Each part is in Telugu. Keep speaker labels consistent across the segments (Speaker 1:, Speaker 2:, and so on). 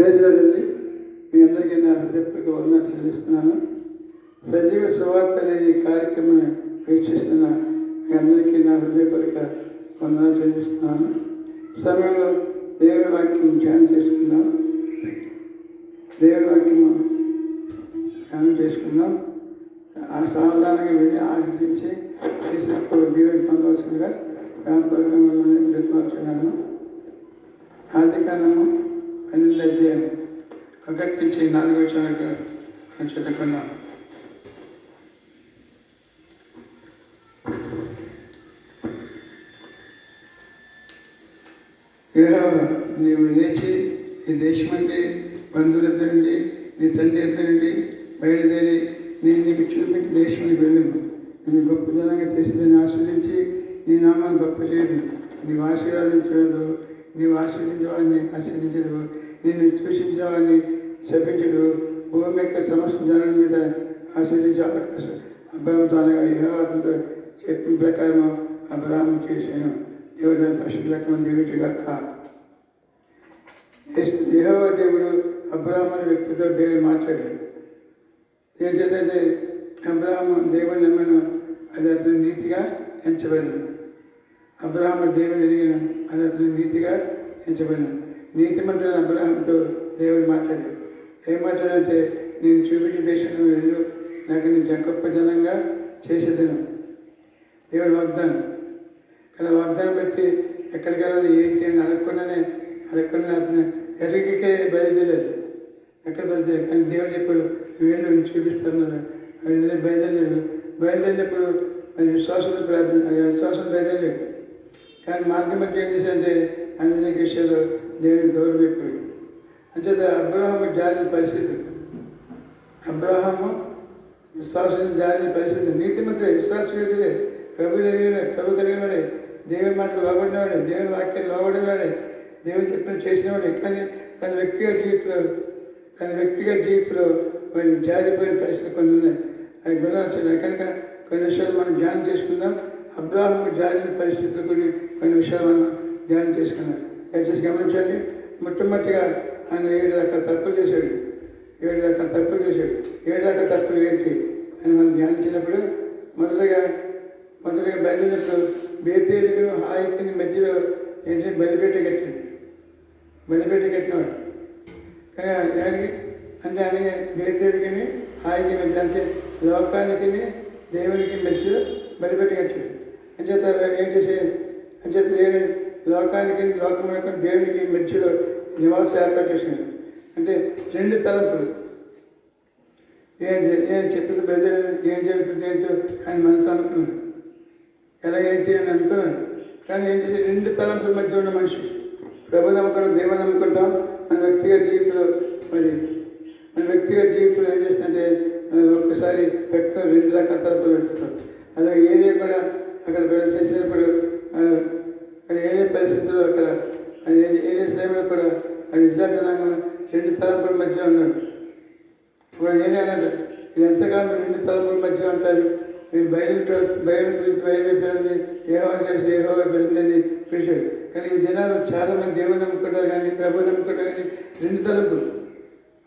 Speaker 1: ప్రేజలండి మీ అందరికీ నా హృదయపూర్వక వందనాలు చెల్లిస్తున్నాను. సజీవ సువార్త అనే ఈ కార్యక్రమం వీక్షిస్తున్న మీ అందరికీ నా హృదయపూర్వక వందనాలు చెల్లిస్తున్నాను. సమయంలో దేవుని వాక్యం ధ్యానం చేసుకుందాం. దేవుని వాక్యం ధ్యానం చేసుకుందాం. ఆ సావధానంగా వెళ్ళి ఆశించి చేసినప్పుడు దేవుని పొందవలసిందిగా రామపూర్వకంగా ప్రతిపాడుతున్నాను ఆది కాలము పన్నెండు అధ్యాయం ఒకటి నుంచి నాలుగో చాలకు చదువుకుందాం నీవు లేచి ఈ దేశమండి బంధువుల నీ తండ్రి ఎద్దరండి బయలుదేరి నేను నీకు చూపించి దేశమని వెళ్ళము నేను గొప్ప జనంగా చేసి దాన్ని ఆస్వాదించి నీ నామాన్ని గొప్ప చేయదు నీవు ఆశీర్వాదించదు నీవు ఆశీర్వించే వాడిని ఆశీర్వించదు నిన్ను సూచించిన వాడిని శపించడు భూమి యొక్క సమస్త జనం మీద ఆశీర్వించే అవకాశం అబ్రహం యహోవాతో చెప్పిన ప్రకారం అబ్రహం చేశాను. దేవుడు దాని పశువులకు దీవించగాక దేవుడు అబ్రాహ్మణ వ్యక్తితో దేవుడు మాట్లాడాడు ఏంటంటే అబ్రాహ్మ దేవుని నమ్మను అది అతని నీతిగా ఎంచబడింది. అబ్రాహ్మ దేవుని ఎదిగిన అతను నీతిగా ఎంచబడింది నీతి మంత్రులు అబ్రహంతో దేవుడు మాట్లాడాడు. ఏం మాట్లాడంటే నేను చూపించిన దేశంలో వెళ్ళు నాకు నేను గొప్ప జనంగా చేసేదను. దేవుడు వాగ్దానం. కానీ వాగ్దానం పెట్టి ఎక్కడికి వెళ్ళాలి ఏంటి అని అడగకుండానే అడగకుండా అతను ఎక్కడికే బయలుదేరాడు. ఎక్కడ బయలుదేరాడు? కానీ దేవుడు చెప్పాడు వీళ్ళు నేను చూపిస్తాను అది బయలుదేరాడు. బయలుదేరినప్పుడు అది విశ్వాసం ప్రార్థన ఆ విశ్వాసం బయలుదేరాడు. కానీ మార్గం మధ్య ఏం చేశాడంటే అన్ని విషయాలు దేవుడికి గౌరవించాడు పెట్టాడు అబ్రహాము జాతి పరిస్థితి. అబ్రహము విశ్వాసం జాతి పరిస్థితి. నీతి మంత్రి విశ్వాసవేదుడే ప్రభు కలిగిన ప్రభు కలిగినవాడే దేవుని మాట లోబడినవాడే దేవుని వాక్యం లోబడినవాడే దేవుని చెప్పిన చేసినవాడే కానీ తన వ్యక్తిగత జీవితంలో తన వ్యక్తిగత జీవితంలో మరి జారిపోయిన పరిస్థితి కొన్ని ఉన్నాయి. అవి గుణాలు కనుక కొన్ని విషయాలు మనం ధ్యానం చేసుకుందాం. అబ్రాహ్మ జారిన పరిస్థితులు కొన్ని కొన్ని విషయాలు మనం ధ్యానం చేసుకున్నాం దయచేసి గమనించండి. మొట్టమొదటిగా ఆయన ఏడు రకాల తప్పులు చేశాడు. ఏడు రకాల తప్పులు చేశాడు. ఏడు రకాల తప్పులు ఏంటి అని మనం ధ్యానించినప్పుడు మొదలుగా మొదలుగా బయలుదేరినప్పుడు బేతేలుగు హాయికి మధ్యలో ఏంటంటే బలిపేట కట్టాడు బలిపేట కట్టినవాడు. కానీ దానికి అంటే ఆయన బేతేలుగుని హాయికి మధ్య అంటే లోకానికి దేవునికి మధ్యలో బలిపేట కట్టాడు అంచేత ఏం చేసేది అంటే దేవుని లోకానికి లోకం యొక్క దేవునికి మధ్యలో నివాసం ఏర్పాటు చేసినాడు అంటే రెండు తలంపులు. ఏం ఏం చెప్పిన ప్రజలు ఏం జరుగుతుంది ఏంటో ఆయన మనసు అనుకున్నాడు ఏంటి అని అనుకున్నాను. కానీ ఏం చేసి రెండు తలంపుల మధ్య ఉన్న మనిషి ప్రభు నమ్మకం దేవుని నమ్ముకుంటాం మన వ్యక్తిగత జీవితంలో మరి మన వ్యక్తిగత జీవితంలో ఏం చేస్తుందంటే ఒక్కసారి వ్యక్తం రెండు రకాల తలంపులు పెట్టుకుంటాం. అలాగే ఏరియా కూడా అక్కడ చేసినప్పుడు ఆ, అక్కడ ఏరియా పరిస్థితుల్లో అక్కడ ఆ ఏ- సమయంలో కూడా అది విశాఖ రెండు తలంపుల మధ్య ఉన్నాడు. ఇప్పుడు ఏం అన్నాడు ఇది ఎంతకాలం రెండు తలంపుల మధ్య ఉంటారు మీరు బయలు బయలు గురించి బయలుదేరి ఏహో చేసి ఏహో పెరుగుతుందని పిలిచాడు. కానీ ఈ దినాలు చాలా మంది దేవుని నమ్ముకుంటారు కానీ ప్రభు నమ్ముకుంటారు కానీ రెండు తలుపులు.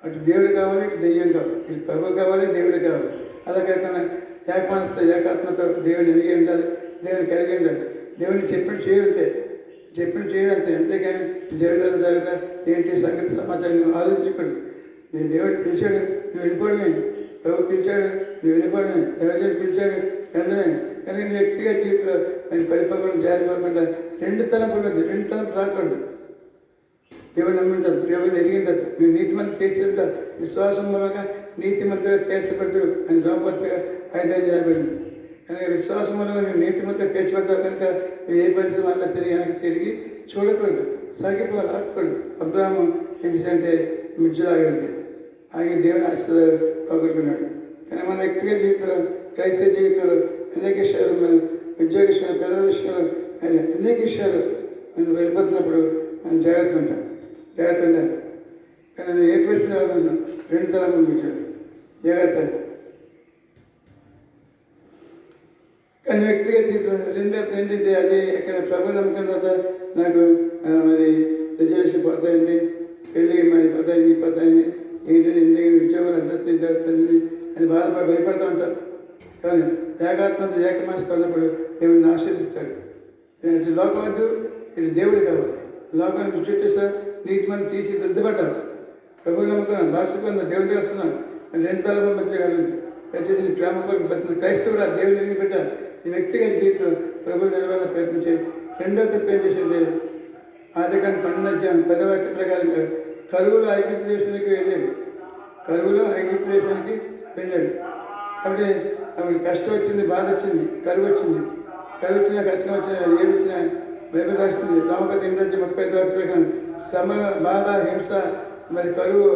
Speaker 1: అటు దేవుడు కావాలి ఇటు దెయ్యం కావాలి. ఇటు ప్రభు కావాలి దేవుడు కావాలి. అలా కాకుండా ఏకమానస్తో ఏకాత్మతో దేవుడు ఎదిగి ఉండాలి దేవుడు కలిగి ఉండాలి. దేవుని చెప్పిన చేయంతే చెప్పిన చేయంతే అంతేకాని జరుగుతుంది జరుగుతా ఏంటి సంగతి సమాచారం? నువ్వు నేను దేవుడు పిలిచాడు నువ్వు వెళ్ళిపోవడమే ప్రభు పిలిచాడు నువ్వు వెళ్ళిపోవడమే ఎవరైనా పిలిచాడు వెళ్ళడమే కానీ నీ వ్యక్తిగత జీవితంలో నేను పడిపోకుండా జారిపోకుండా రెండు తలంపులు రెండు తలంపు రాకూడదు. దేవుడు నమ్మింటారు దేవుడు ఎదిగింటారు నువ్వు నీతి మంది తీర్చుంటారు విశ్వాసం మూలంగా నీతి మంత్రిగా తీర్చబడ్డారు అని రోమపత్రిగా ఐదైదు చేయబడింది కానీ విశ్వాసంలో మూలంగా నువ్వు నీతి కనుక ఏ పరిస్థితి వల్ల తిరిగి వెనక్కి తిరిగి చూడకూడదు సాగిపోవాలి ఆగకూడదు అబ్రాహ్మం ఎందుకంటే మిర్చిలాగా ఉంది. ఆగి దేవుని ఆశీర్వాదాలు పోగొట్టుకున్నాడు. కానీ మన వ్యక్తిగత జీవితంలో క్రైస్తవ జీవితంలో అనేక విషయాలు మన ఉద్యోగ విషయాలు పిల్లల విషయాలు అని అనేక విషయాలు మనం వెళ్ళిపోతున్నప్పుడు మనం జాగ్రత్త ఉంటాం. జాగ్రత్త ఉండాలి. కానీ నేను ఏ పరిస్థితి రెండు తల పంపించాడు జాగ్రత్త. కానీ వ్యక్తిగా జీవితం రెండో ఏంటంటే అది ఇక్కడ ప్రభు కింద నాకు మరి రిజర్వేషన్ పోతాయండి. పెళ్ళి మరి పోతాయి ఈ ఏంటంటే ఎందుకు ఉద్యోగం అంత జరుగుతుంది అని బాధపడి భయపడుతూ ఉంటారు. కానీ ఏకాత్మత ఏక మనసుతో ఉన్నప్పుడు దేవుడిని ఆశీర్దిస్తాడు. ఇటు లోకం ఇటు దేవుడు కావాలి. లోకానికి చుట్టేస్తా నీటి మంది తీసి దిద్దపడ్డారు ప్రభు నమ్ముకున్నాను దాసుకున్న దేవుడికి వస్తున్నాను రెండు తరపు మధ్య కాదు దయచేసి ప్రేమ కొరకు క్రైస్తవుడు ఆ దేవుడిని ఎదిగి పెట్టారు ఈ వ్యక్తిగత జీవితం ప్రభు నిలవాలని ప్రయత్నించారు రెండో తప్పు ఏం చేసేది ఆది కానీ ప్రకారంగా కరువులో ఐక్య ప్రదేశానికి వెళ్ళాడు. కరువులో ఐక్య ప్రదేశానికి వెళ్ళాడు. కాబట్టి అవి కష్టం వచ్చింది బాధ వచ్చింది కరువు వచ్చింది. కరువు వచ్చినా కష్టం వచ్చినా ఏది వచ్చినా బైబిల్ రాస్తుంది. రామకథ ఎనిమిది ముప్పై ఐదు వరకు ప్రకారం శ్రమ బాధ హింస మరి కరువు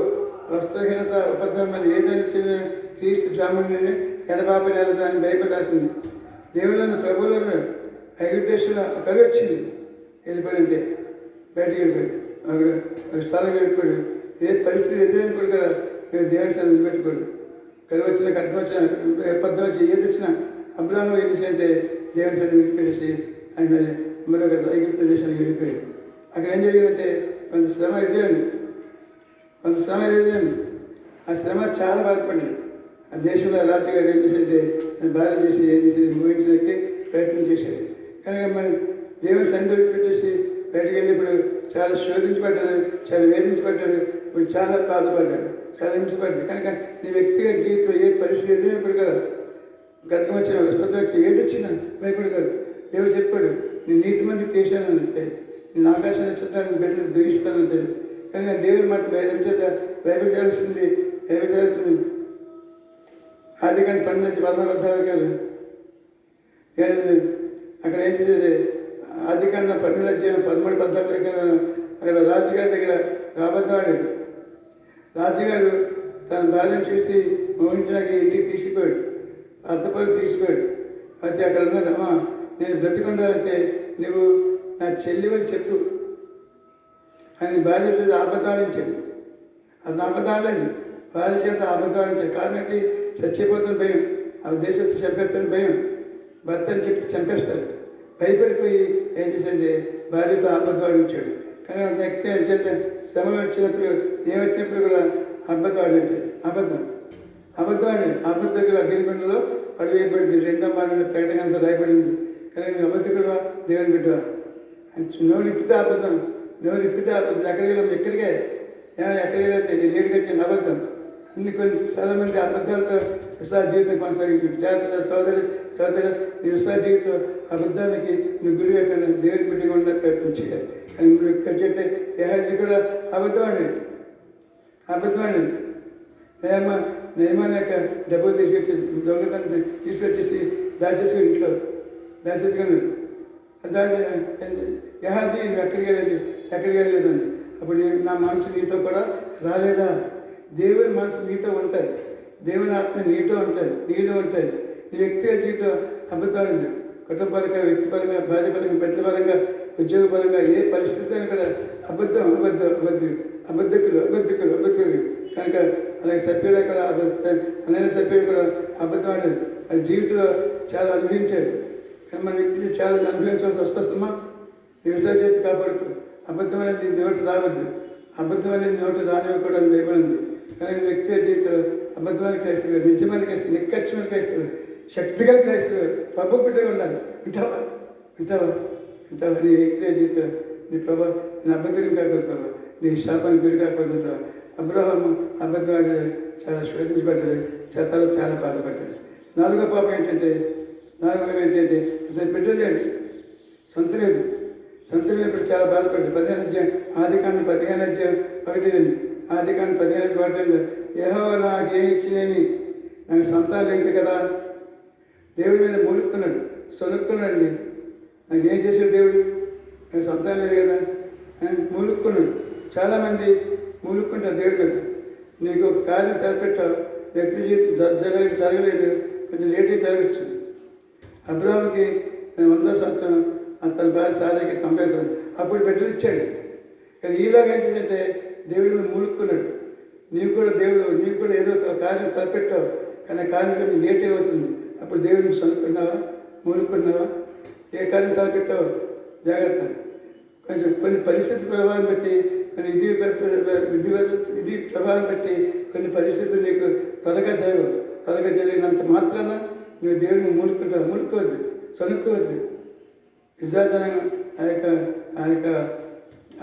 Speaker 1: వస్త్రహీనత ఉపద్రవం మరి ఏదైనా క్రీస్తు బ్రాహ్మణుని ఎడబాబు నెలదు అని బైబిల్ రాసింది. దేవుళ్ళను ప్రభువులను ఐదు దేశంలో కరువు వచ్చింది. వెళ్ళిపోయింటే బయటికి వెళ్ళిపోయాడు. అక్కడ ఒక స్థలం వెళ్ళిపోయాడు ఏ పరిస్థితి ఎదురైనప్పుడు కూడా మేము దేవుని స్థానం నిలబెట్టుకోడు కలి వచ్చిన కట్టం వచ్చిన పద్దం వచ్చి ఏది వచ్చినా అబ్రాహం ఏం చేసి అంటే దేవుని స్థానం విడిచిపెట్టేసి ఆయన మరొక ఐగుప్త దేశానికి వెళ్ళిపోయాడు. అక్కడ ఏం జరిగిందంటే కొంత శ్రమ ఎదురైంది. కొంత శ్రమ ఎదురైంది. ఆ శ్రమ చాలా బాధపడింది దేశంలో రాజుగారు ఏం చేసేది భార్య చేసి ఏం చేసేది ముగించడానికి ప్రయత్నం చేసేది కనుక మరి దేవుని సందర్భి పెట్టేసి బయటకు వెళ్ళినప్పుడు చాలా శోధించబడ్డారు చాలా వేధించబడ్డారు ఇప్పుడు చాలా బాధపడ్డారు చాలా హింసపడ్డారు. కనుక నీ వ్యక్తిగత జీవితంలో ఏ పరిస్థితి ఎదురైనప్పుడు కదా గతం వచ్చిన స్పందన వచ్చి ఏది వచ్చినా కాదు దేవుడు చెప్పాడు నేను నీతి మంది చేశాను అంటే నేను ఆకాశం నక్షత్రాన్ని బిడ్డలు దిగిస్తానంటే కనుక దేవుడి మాట బయలు చేత బైబిల్ అందుకని పని ఆది కానీ నుంచి పదమూడు అధ్యాయాలు ఏంటి అక్కడ ఏం చేసేది? ఆది కన్నా పన్నెండు అధ్యాయం పదమూడు పద్నాలుగు అక్కడ రాజుగారి దగ్గర అబద్ధవాడు రాజుగారు తన బాల్యం చూసి మోహించడానికి ఇంటికి తీసిపోయాడు అత్తపల్లి తీసిపోయాడు అయితే అక్కడ ఉన్నాడు అమ్మా నేను బ్రతికుండాలంటే నువ్వు నా చెల్లి చెల్లివని చెప్పు. అని భార్య చేత అబద్ధాడించాడు అది అబద్ధాలండి భార్య చేత అబద్ధాడించాడు కాబట్టి ఏంటి చచ్చిపోతున్న భయం ఆ దేశస్తు చంపేస్తాను భయం భర్త అని చెప్పి చంపేస్తాడు భయపడిపోయి ఏం చేశాడంటే భార్యతో అబద్ధాడించాడు కానీ ఆ వ్యక్తి అత్యంత శ్రమ వచ్చినప్పుడు ఏమొచ్చినప్పుడు కూడా అబద్ధం ఆడండి అబద్ధం. అబద్ధం అబద్ధకుడు అగ్నిగుండలో పడివేయబడింది. రెండో మాటలు ప్రకటన అంతా రాయబడింది. కానీ అబద్ధకుడు దేవుని బిడ్డ నోరు ఇప్పితే అబద్ధం నోరు ఇప్పితే అబద్ధం. ఎక్కడికి వెళ్ళాం? ఎక్కడికే? ఎక్కడికి వెళ్ళాం లేటుగా వచ్చింది అబద్ధం. ఇన్ని కొన్ని చాలా మంది అబద్ధాలతో విశ్వాస జీవితం కొనసాగించారు. జాగ్రత్త సోదరి సోదరి నీ విశ్వాస జీవితం అబద్ధానికి నీ గురి యొక్క దేవుని బిడ్డగా ఉండే ప్రయత్నం చేయాలి. కానీ మీరు ఇక్కడ చేస్తే ఏహాజీ కూడా అబద్ధమాడి అబద్ధమాడి అబద్ధం అండి నేమ నేమాన్ యొక్క డబ్బులు తీసుకొచ్చి దొంగతనం తీసుకొచ్చేసి దాచేసి ఇంట్లో దాచేసుకున్నాడు దాని యహాజీ ఎక్కడికి వెళ్ళండి ఎక్కడికి వెళ్ళలేదండి. అప్పుడు నా మనసు నీతో కూడా రాలేదా? దేవుని మనసు నీతో ఉంటుంది. దేవుని ఆత్మ నీతో ఉంటుంది. నీలో ఉంటుంది. నీ వ్యక్తిగత జీవితం అబద్ధాలు కుటుంబపరంగా వ్యక్తిపరంగా బాధ్యపరంగా బిడ్డపరంగా ఉద్యోగపరంగా ఏ పరిస్థితి అయినా కూడా అబద్ధం అబద్ధం అబద్ధం. అబద్ధకులు అబద్ధకులు అబద్ధకులు. కనుక అలాగే సభ్యుడు కూడా అబద్ధ అలాగే సభ్యుడు కూడా అబద్ధం ఆడారు. అది జీవితంలో చాలా అనుభవించారు. కానీ మన వ్యక్తిని చాలా అనుభవించాల్సి వస్తుందమ్మా వ్యవసాయ చేతి కాపాడుకో. అబద్ధం అనేది నోటు రావద్దు. అబద్ధం అనేది నోటు రానివ్వకూడదు భయపడింది కానీ వ్యక్తి జీవితంలో అబద్ధమైన క్రైస్తవుడు నిజమైన క్రైస్తవుడు నిక్కచ్చమైన క్రైస్తవులు శక్తిగల క్రైస్తవుడు ప్రభు బిడ్డగా ఉండాలి వింటావా? వింటావా? వింటావా? నీ వ్యక్తి జీవితం నీ ప్రభా నీ అబద్ధం కాకూడదు ప్రభా. నీ శాపానికి గురి కాకూడదు ప్రభా. అబ్రహం అబద్ధవాడు చాలా శోధించబడ్డాడు. చేతలు చాలా బాధపడ్డాడు. నాలుగో పాపం ఏంటంటే నాలుగో ఏంటంటే అసలు బిడ్డ లేదు. సొంత లేదు. సొంత లేనప్పుడు చాలా బాధపడ్డాడు. పదిహేను అధ్యాయం ఆది కాండ పదిహేను అధ్యాయం ఒకటి రెండు. ఆది పదిహేను ఒకటి ఏహో నాకేమి ఇచ్చినేమి నాకు సొంతాలు లేదు కదా. దేవుడి మీద మూలుక్కున్నాడు సొనుక్కున్నాడు నేను. నాకేం చేశాడు దేవుడు? నాకు సంతానం లేదు కదా అని చాలామంది మునుక్కుంటారు దేవుడి మీద. నీకు ఒక కార్యం తలపెట్టావు. వ్యక్తి జీవితం జ- జరగలేదు. కొంచెం లేట్గా జరగచ్చు. అబ్రాహాంకి వంద సంవత్సరం తన భార్య సారాకి తొంభై అప్పుడు బిడ్డలు ఇచ్చాడు. కానీ ఈలాగా ఏంటంటే దేవుడు మీద మూలుక్కున్నాడు నీవు కూడా దేవుడు నీకు కూడా ఏదో ఒక కార్యం తలపెట్టావు కానీ ఆ కార్యం కొంచెం లేట్ అవుతుంది అప్పుడు దేవుడిని సనుక్కున్నావా మూలుకున్నావా ఏ కార్యం తలపెట్టావు జాగ్రత్త. కొంచెం కొన్ని పరిస్థితి ప్రభావం బట్టి కొన్ని ఇది విధి ఇది ప్రభావం బట్టి కొన్ని పరిస్థితులు నీకు త్వరగా జరగవు. త్వరగా జరిగినంత మాత్రాన నువ్వు దేవుడిని మూలుకుంటావు మూలుకోవద్దు సనుక్కోవద్దు. నిజాధనంగా ఆ యొక్క ఆ యొక్క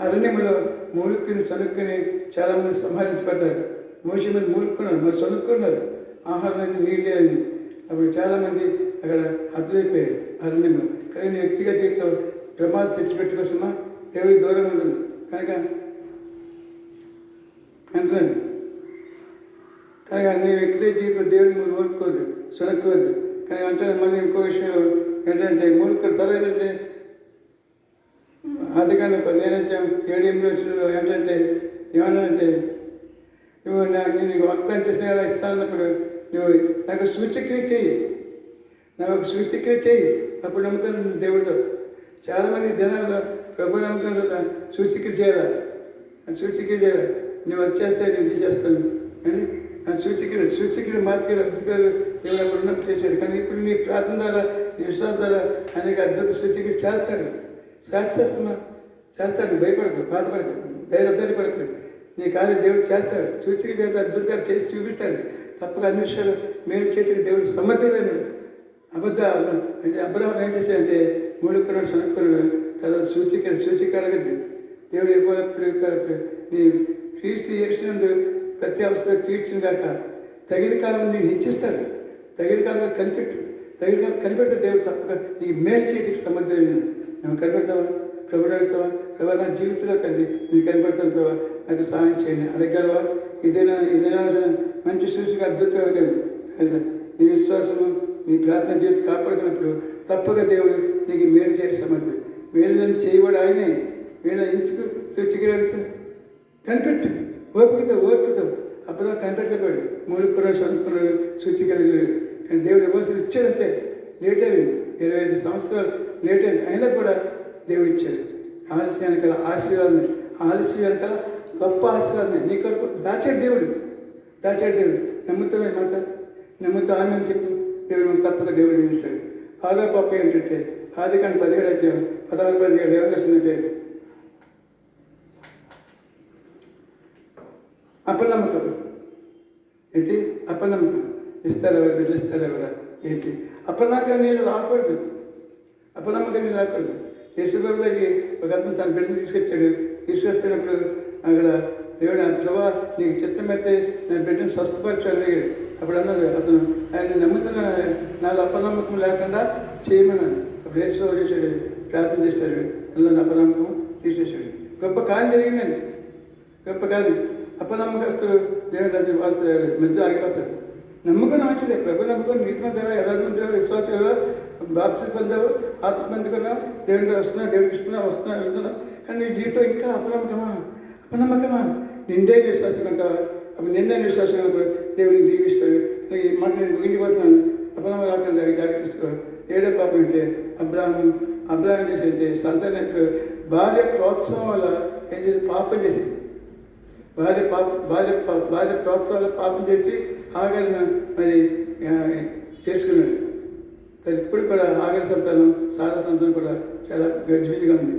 Speaker 1: అరణ్యములో మూలుక్కుని సనుక్కుని చాలామంది సంహరించబడ్డారు. మోసే మీద మూలుక్కున్నారు మరి సనుక్కున్నారు ఆహారం అయితే నీళ్ళే అయింది. అప్పుడు చాలామంది అక్కడ హద్దులైపోయారు అరణ్యంలో కానీ నీ వ్యక్తిగత జీవితం ప్రమాదం తెచ్చిపెట్టుకోసమా దేవుడికి దూరం ఉండదు కనుక అంటున్నాను. కానీ నీ వ్యక్తిగత జీవితం దేవుడిని నువ్వు ఓడుకోవద్దు సొనక్కోవద్దు కానీ అంటే మళ్ళీ ఇంకో విషయంలో ఏంటంటే మూడుకు ధర ఏంటంటే అందుకని నేనైతే ఏడు ఏంటంటే ఏమన్నానంటే నువ్వు నాకు నీకు వాగ్దానం చేసిన ఇస్తానప్పుడు నువ్వు నాకు సూచక్రియ చెయ్యి నాకు ఒక సూచక్రియ చెయ్యి అప్పుడు నమ్ముతాను దేవుడు చాలామంది జనాల్లో ప్రభు నమ్మకం కదా సూచక్రియ చేయాలా ఆ సూచక్రియ చేయాలి నువ్వు వచ్చేస్తే నేను తీసేస్తాను కానీ ఆ సూచక్రియ సూచక్రియ మార్కెట్ అద్భుతాలు దేవుడు అప్పుడు ఉన్నప్పుడు చేశాడు. కానీ ఇప్పుడు నీ ప్రార్థన ద్వారా నీ విశ్వాసం ద్వారా అనేక అద్భుత సూచక్రియ చేస్తాడు. చేస్తామా చేస్తాడు భయపడకు బాధపడకు ధైర్య పడకు నీ కార్యం దేవుడు చేస్తాడు. సూచిక దేవుడు అద్భుతంగా చేసి చూపిస్తాడు. తప్పక అన్ని విషయాలు మేలు చేతికి దేవుడు సమర్థుడైన అబద్ధ అంటే అబ్రహం ఏం చేశాడంటే మూడుకున్నాడు సనుక్కున్నాడు తర్వాత సూచిక సూచిక అడగద్దు దేవుడు ఎప్పుడు నీ క్రీస్తు చేసినందు ప్రతి అవసరం తీర్చిన కాక తగిన కాలం నీకు హెచ్చిస్తాడు. తగిన కాలంలో కనిపెట్టు. తగిన కాలం కనిపెట్టు దేవుడు తప్పక నీకు మేలు చేతికి సమర్థమైన నువ్వు కనబడతావా ప్రభుడు అడుగుతావా ప్రభా నా జీవితంలో కండి. నీకు కనిపెడతాను ప్రభా. నాకు సహాయం చేయండి. అడగలవా ఇదేనా ఇదేనా మంచి సూచిక అద్భుతం అడగదు నీ విశ్వాసము నీ ప్రార్థన జీవితం కాపాడుకున్నప్పుడు తప్పగా దేవుడు నీకు మేలు చేయడం సమర్థం మేలు చేయబడి ఆయనే. వీళ్ళ ఇంచుకు సూచికలు కనిపెట్టు. ఓపికతో ఓపికతో. అప్పుడు కనిపెట్టబడి మూడు కుర్రాడు చదువుకున్నాడు సూచికలు కానీ దేవుడు ఇవ్వాల్సిన ఇచ్చాడంతే లేట్ అయింది. ఇరవై ఐదు సంవత్సరాలు లేట్ అయింది. అయినా కూడా దేవుడు ఇచ్చాడు. ఆలస్యానికి గల ఆశీర్వాదం ఆలస్యం వెనకాల గొప్ప ఆశీర్వాదం నీ కొరకు దాచాడు దేవుడు. దాచాడు దేవుడు. నమ్ముతామే మాట? నమ్ముతా ఆమె అని చెప్పు దేవుడు తప్పక దేవుడు చేస్తాడు ఆరో పాప ఏంటంటే ఆది కానీ పదిహేడు అధ్యాయం పదహారు పదిహేడు ఏం చేస్తుందంటే అపనమ్మకం. ఏంటి? అపనమ్మకం. ఇస్తారు ఎవరు? బిడ్డలు ఇస్తారు ఏంటి? అప్పటిదాకా నేను రాకూడదు. అపనమ్మకం మీద రాకూడదు. యేసుబాబు ఒక అతను తన బిడ్డను తీసుకొచ్చాడు. తీసుకొస్తున్నప్పుడు అక్కడ దేవుడు ఆ ప్రభా నీకు చిత్తం అయితే నా బిడ్డను స్వస్థపరచాడు అడిగాడు అప్పుడు అన్నారు అతను ఆయన నమ్ముతున్న నాలో అపనమ్మకం లేకుండా చేయమన్నాను అప్పుడు యేసుబాబు చేశాడు ప్రార్థన చేశాడు. అందులో అపనమ్మకం తీసేశాడు. గొప్ప కాలం జరిగిందండి. గొప్ప కాదు అపనమ్మకస్తులు దేవుడు అది వాళ్ళ మధ్య ఆగిపోతారు. నమ్మకం మంచిదే ప్రభు నమ్మకం నీతిమంతవా యథార్థమంతవా విశ్వాసవా బాప్సి పొందావు ఆత్మ పొందుకున్నావు దేవుడికి వస్తున్నావు దేవుడికి ఇస్తున్నావు వస్తున్నావు వెళ్తున్నావు కానీ నీ జీవితం ఇంకా అపనమ్మకమా? అపనమ్మకమా? నిండే విశ్వాసం అంటావా? అప్పుడు నిండే విశ్వాసం ఉన్నప్పుడు దేవుడిని దీవిస్తాడు. ఈ మాట నేను ముగించిపోతున్నాను. అపనమ్మ రాకుండా జాగ్రత్త ఏడో పాపం అంటే అబ్రాహం అబ్రాహం చేసి అంటే సంతానం భార్య ప్రోత్సాహం వల్ల ఏం చేసి పాపం చేసింది. భార్య పాప భార్య భార్య ప్రోత్సాహాలు పాపం చేసి ఆగలిన మరి చేసుకున్నాడు. మరి ఇప్పుడు కూడా ఆగలి సంతానం సారా సంతానం కూడా చాలా గజిబిజిగా ఉంది.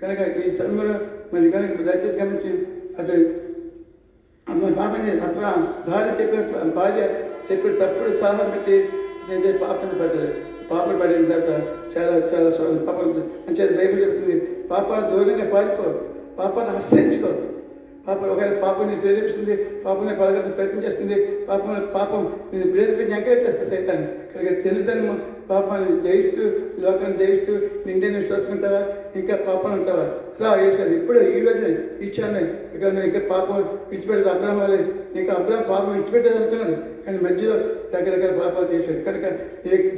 Speaker 1: కనుక ఈ చదువులో మరి కనుక దయచేసి గమనించి అతను అమ్మ పాపం చేసి అప్పుడు భార్య చెప్పిన భార్య చెప్పిన తప్పుడు సాహసం పెట్టి నేను పాపం పడ్డది పాపలు పడిన తర్వాత చాలా చాలా పాపలు పాపం అంటే బైబిల్ చెప్తుంది పాపాలు దూరంగా పారిపో పాపాన్ని ఆశ్రయించుకో. పాపం ఒకవేళ పాపం నేను ప్రేరేపిస్తుంది పాపం పడగలని ప్రయత్నం చేస్తుంది పాపం పాపం నేను ప్రేరేపించి ఎంకరేజ్ చేస్తా సైతాన్ని కనుక తెలుదనము పాపాన్ని జయిస్తూ లోకాన్ని జయిస్తూ నిండే విశ్వాసుకుంటావా ఇంకా పాపం ఉంటావా రా వేసాను ఇప్పుడు ఈ రోజు ఇచ్చాను ఇక ఇంకా పాపం విడిచిపెట్టదు అబ్రహం ఇంకా అబ్రహం పాపం విడిచిపెట్టేది అనుకున్నాడు. కానీ మధ్యలో రకరకాల పాపాలు చేశాడు. కనుక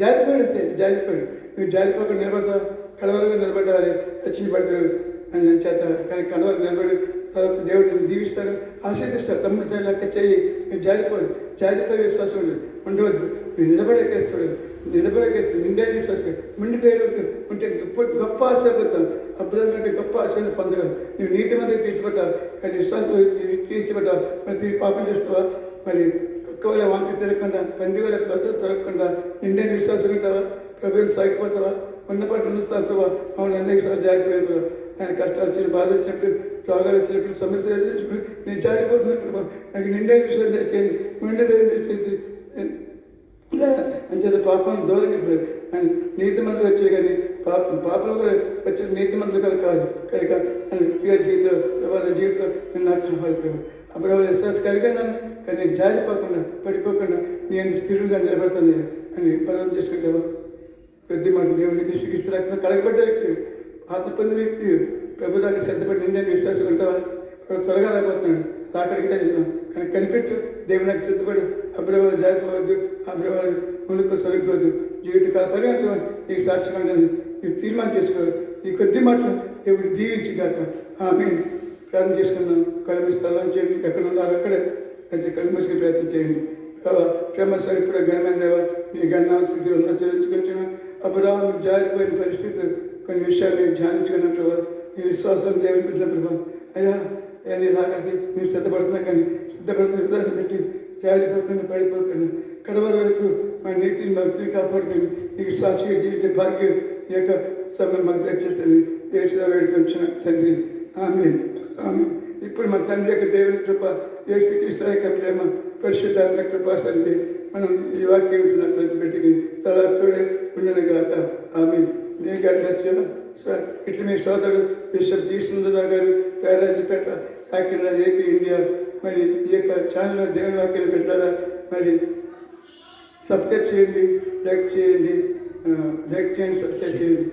Speaker 1: జారిపోయాడు అంతే జారిపోయాడు. నువ్వు జారిపోకుండా నిలబడతావు? కలవరగా నిలబడ్డాలి రచించబడ్డాడు అని నేను చేత కానీ కలవరకు నిలబడి దేవుడు నిన్ను దీవిస్తాడు ఆశీర్దిస్తాడు తమ్ముడు లెక్క చేయి. మీరు జారిపోయి జారిపోయే విశ్వాసం ఉండదు ఉండవద్దు. మీరు నిలబడేకేస్తాడు నిలబడేకేస్తాడు నిండే విశ్వాసం మిండి దేవుడు ఉంటే గొప్ప గొప్ప ఆశీర్వదం అబ్రహం అంటే గొప్ప ఆశీర్వాదం పొందగలరు నువ్వు నీతి మంది తీర్చిపెట్టావు కానీ విశ్వాసం తీర్చిపెట్టావు మరి పాపం చేస్తావా? మరి కుక్కవల వాంతి తిరగకుండా పంది వేల భద్రత తిరగకుండా నిండే విశ్వాసం ఉంటావా? ప్రభుత్వం సాగిపోతావా? ఉన్నపాటు ఉన్న ప్రభావ అవును అన్ని సార్లు జారిపోయారు ఆయన కష్టాలు వచ్చిన బాధలు చెప్పి త్వరగా వచ్చినప్పుడు సమస్య నేను జారిపోతున్నాను నాకు నిండే విషయం తెచ్చేయండి. నిండే తెచ్చేసి అని చేత పాపం దూరంగా పోయారు అని నీతి మందులు వచ్చాయి కానీ పాపం పాపలు కూడా వచ్చే నీతి మందులు కదా. కాదు కనుక అని జీవితంలో వాళ్ళ జీవితంలో నేను నాకు కావాలి అప్పుడు వాళ్ళు విశ్వాస కలిగినాను కానీ నేను జారిపోకుండా పడిపోకుండా నేను స్థిరుగా నిలబడుతుంది అని పదవి చేసుకుంటావా? కొద్ది మాట దేవుడికి చికిత్స రక్తం కలగబడ్డ వ్యక్తి ఆత్మ పొందిన వ్యక్తి. ప్రభుత్వానికి సిద్ధపడి నిండే విశ్వాసం ఉంటావా త్వరగా రాబోతున్నాడు. రాకడికి వెళ్తున్నాం కానీ కనిపెట్టు దేవునికి నాకు సిద్ధపడు. అబ్రవాళ్ళు జారిపోవద్దు. అబ్రవాళ్ళు ముందుకు సరిపోవద్దు జీవితకాల పర్యంతం నీకు సాక్ష్యం ఉండదు నీకు తీర్మానం చేసుకో. ఈ కొద్ది మాటలు దేవుడు దీవించి కాక ఆమె ప్రార్థన చేసుకుందాం. కళ్ళు స్థలం చేయండి. ఎక్కడ ఉన్నారో అక్కడే కొంచెం ప్రయత్నం చేయండి. ప్రేమ సరిపడే ఘనమైన దేవ నీ గణ స్థితిలో ఉన్న తెలుసుకుంటున్నా అబ్రహాం జారిపోయిన పరిస్థితి కొన్ని విషయాలు నేను ధ్యానించుకున్నట్లు నీ విశ్వాసం దేవుని పెట్టిన ప్రభా అయ్యా అయ్యా నీ రాకడికి మీరు సిద్ధపడుతున్నా కానీ సిద్ధపడుతున్న విధానం పెట్టి జారిపోకుండా పడిపోకుండా. కడవర వరకు మా నీతిని భక్తిని కాపాడుకొని నీకు సాక్షిగా జీవిత భాగ్యం ఈ యొక్క సమయం మాకు దయచేస్తుంది దేశంలో వేడుకొచ్చిన తండ్రి. ఆమె ఆమె ఇప్పుడు మన తండ్రి యొక్క దేవుని కృప యేసుక్రీస్తు యొక్క ప్రేమ పరిశుద్ధాత్మ కృప సండి మనం ఈ వాక్యం ప్రతి బిడ్డకి సదా చూడే ఉండను గాక ఆమె నీ గడ్డ సార్ ఇట్లా మీ సోదరుడు బిషప్ జీ సుందరరావు గారు పేరాజీపేట కాకినాడ ఏపీ ఇండియా. మరి ఈ యొక్క ఛానల్లో దేవుని వాక్యాలు పెట్టారా మరి సబ్స్క్రైబ్ చేయండి లైక్ చేయండి లైక్ చేయండి సబ్స్క్రైబ్ చేయండి.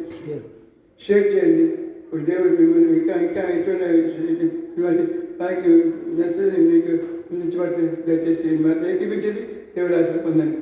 Speaker 1: షేర్ చేయండి. ఇప్పుడు దేవుడు మిమ్మల్ని ఇంకా ఇంకా ఇటువంటి ఇవ్వండి నాకు మెసేజ్ మీకు అందించబడితే దయచేసి మరి ఏకీపించండి దేవుడు ఆశ పొందండి